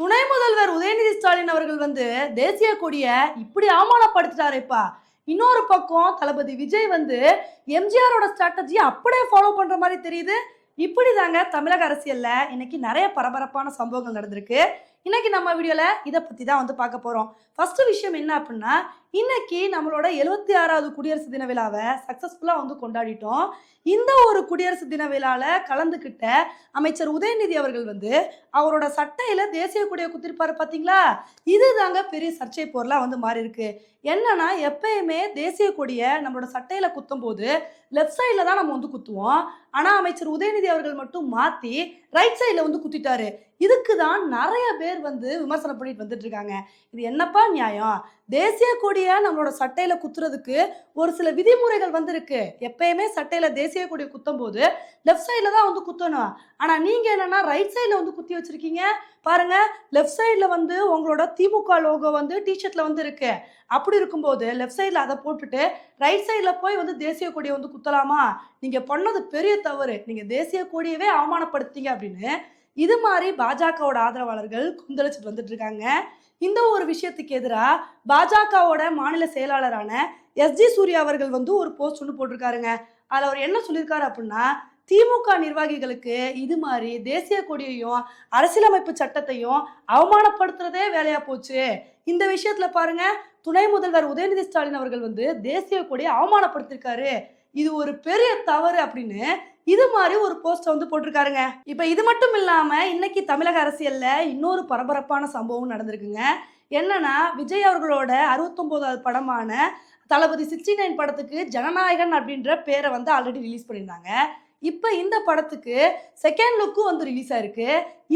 துணை முதல்வர் உதயநிதி ஸ்டாலின் அவர்கள் வந்து தேசிய கொடியை இப்படி அவமானப்படுத்திட்டாரேப்பா. இன்னொரு பக்கம் தளபதி விஜய் வந்து எம்ஜிஆரோட ஸ்ட்ராட்டஜியை அப்படியே ஃபாலோ பண்ற மாதிரி தெரியுது. இப்படி தாங்க தமிழக அரசியல்ல இன்னைக்கு நிறைய பரபரப்பான சம்பவங்கள் நடந்திருக்கு. இன்னைக்கு நம்ம வீடியோவில் இதை பற்றி தான் வந்து பார்க்க போகிறோம் ஃபஸ்ட்டு விஷயம் என்ன அப்படின்னா இன்னைக்கு நம்மளோட எழுபத்தி ஆறாவது குடியரசு தின விழாவை சக்ஸஸ்ஃபுல்லாக வந்து கொண்டாடிட்டோம். இந்த ஒரு குடியரசு தின விழாவில் கலந்துக்கிட்ட அமைச்சர் உதயநிதி அவர்கள் வந்து அவரோட சட்டையில் தேசிய கொடியை குத்திருப்பாரு பார்த்தீங்களா இது தாங்க பெரிய சர்ச்சை பொருளாக வந்து மாறி இருக்கு என்னன்னா எப்பயுமே தேசிய கொடியை நம்மளோட சட்டையில் குத்தும் போது லெஃப்ட் சைடில் தான் நம்ம வந்து குத்துவோம். ஆனால் அமைச்சர் உதயநிதி அவர்கள் மட்டும் மாற்றி ரைட் சைடில் வந்து குத்திட்டாரு. இதுக்கு தான் நிறைய பேர் வந்து விமர்சனம் பண்ணிட்டு வந்துட்டு இருக்காங்க இது என்னப்பா நியாயம்? தேசிய கொடியை நம்மளோட சட்டையில குத்துறதுக்கு ஒரு சில விதிமுறைகள் வந்திருக்கு. எப்பயுமே சட்டையில தேசிய கொடியை குத்தும் போது லெஃப்ட் சைடில் தான் வந்து குத்தணும். ஆனால் நீங்கள் என்னன்னா ரைட் சைடில் வந்து குத்தி வச்சிருக்கீங்க. பாருங்க லெஃப்ட் சைடில் வந்து உங்களோட திமுக லோகோ வந்து டிஷர்ட்ல வந்து இருக்கு. அப்படி இருக்கும்போது லெஃப்ட் சைடில் அதை போட்டுட்டு ரைட் சைடில் போய் வந்து தேசிய கொடியை வந்து குத்தலாமா? நீங்கள் பண்ணது பெரிய தவறு. நீங்கள் தேசிய கொடியவே அவமானப்படுத்திங்க அப்படின்னு இது மாதிரி பாஜகவோட ஆதரவாளர்கள் கொந்தளிச்சுட்டு வந்துட்டு இருக்காங்க இந்த ஒரு விஷயத்துக்கு எதிராக பாஜகவோட மாநில செயலாளரான எஸ்ஜி சூர்யா அவர்கள் வந்து ஒரு போஸ்ட் ஒன்று போட்டிருக்காருங்க. அதில் அவர் என்ன சொல்லியிருக்காரு அப்படின்னா திமுக நிர்வாகிகளுக்கு இது மாதிரி தேசிய கொடியையும் அரசியலமைப்பு சட்டத்தையும் அவமானப்படுத்துறதே வேலையா போச்சு. இந்த விஷயத்துல பாருங்க துணை முதல்வர் உதயநிதி ஸ்டாலின் அவர்கள் வந்து தேசிய கொடியை அவமானப்படுத்திருக்காரு. இது ஒரு பெரிய தவறு அப்படின்னு இது மாதிரி ஒரு போஸ்ட் வந்து போட்டிருக்காருங்க. இப்ப இது மட்டும் இல்லாம இன்னைக்கு தமிழக அரசியல்ல இன்னொரு பரபரப்பான சம்பவம் நடந்திருக்குங்க. என்னன்னா விஜய் அவர்களோட அறுபத்தொன்பதாவது படமான தளபதி சிக்ஸ்டி நைன் படத்துக்கு ஜனநாயகன் அப்படின்ற பேரை வந்து ஆல்ரெடி ரிலீஸ் பண்ணியிருந்தாங்க. இப்போ இந்த படத்துக்கு செகண்ட் லுக்கும் வந்து ரிலீஸ் ஆயிருக்கு.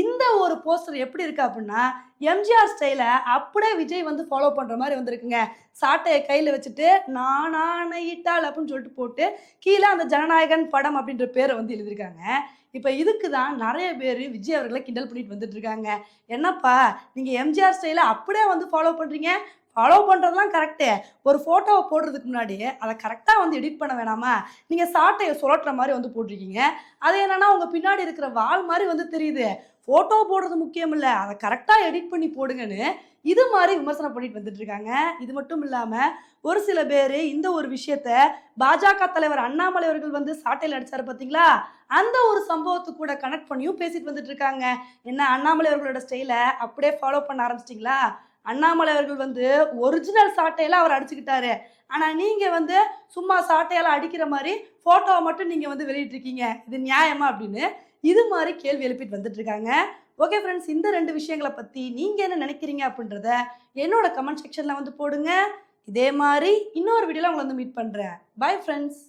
இந்த ஒரு போஸ்டர் எப்படி இருக்கு அப்படின்னா எம்ஜிஆர் ஸ்டைலை அப்படியே விஜய் வந்து ஃபாலோ பண்ணுற மாதிரி வந்திருக்குங்க. சாட்டையை கையில் வச்சுட்டு நானானையிட்டால் அப்படின்னு சொல்லிட்டு போட்டு கீழே அந்த ஜனநாயகன் படம் அப்படின்ற பேரை வந்து எழுதியிருக்காங்க. இப்போ இதுக்கு தான் நிறைய பேர் விஜய் அவர்களை கிண்டல் பண்ணிட்டு வந்துட்டு இருக்காங்க. என்னப்பா நீங்கள் எம்ஜிஆர் ஸ்டைலை அப்படியே வந்து ஃபாலோ பண்ணுறீங்க ஃபாலோ பண்ணுறதுலாம் கரெக்டு ஒரு ஃபோட்டோவை போடுறதுக்கு முன்னாடி அதை கரெக்டாக வந்து எடிட் பண்ண வேணாமா? நீங்கள் சாட்டையை சுழட்டுற மாதிரி வந்து போட்டிருக்கீங்க. அது என்னென்னா உங்கள் பின்னாடி இருக்கிற வால் மாதிரி வந்து தெரியுது. ஃபோட்டோ போடுறது முக்கியம் இல்லை. அதை கரெக்டாக எடிட் பண்ணி போடுங்கன்னு இது மாதிரி விமர்சனம் பண்ணிட்டு வந்துட்டு இருக்காங்க. இது மட்டும் இல்லாமல் ஒரு சில பேர் இந்த ஒரு விஷயத்த பாஜக தலைவர் அண்ணாமலை அவர்கள் வந்து சாட்டையில் அடித்தார் பார்த்தீங்களா அந்த ஒரு சம்பவத்தை கூட கனெக்ட் பண்ணியும் பேசிட்டு வந்துட்டு இருக்காங்க. என்ன அண்ணாமலை அவர்களோட ஸ்டைலை அப்படியே ஃபாலோ பண்ண ஆரம்பிச்சிட்டிங்களா? அண்ணாமலை அவர்கள் வந்து ஒரிஜினல் சாட்டையெல்லாம் அவர் அடிச்சுக்கிட்டாரு. ஆனால் நீங்கள் வந்து சும்மா சாட்டையெல்லாம் அடிக்கிற மாதிரி ஃபோட்டோவை மட்டும் நீங்கள் வந்து வெளியிட்ருக்கீங்க இது நியாயமா அப்படின்னு இது மாதிரி கேள்வி எழுப்பிட்டு வந்துட்டு இருக்காங்க. ஓகே ஃப்ரெண்ட்ஸ் இந்த ரெண்டு விஷயங்களை பற்றி நீங்கள் என்ன நினைக்கிறீங்க அப்படின்றத என்னோட கமெண்ட் செக்ஷனில் வந்து போடுங்க. இதே மாதிரி இன்னொரு வீடியோவில் உங்களை வந்து மீட் பண்ணுறேன் பை ஃப்ரெண்ட்ஸ்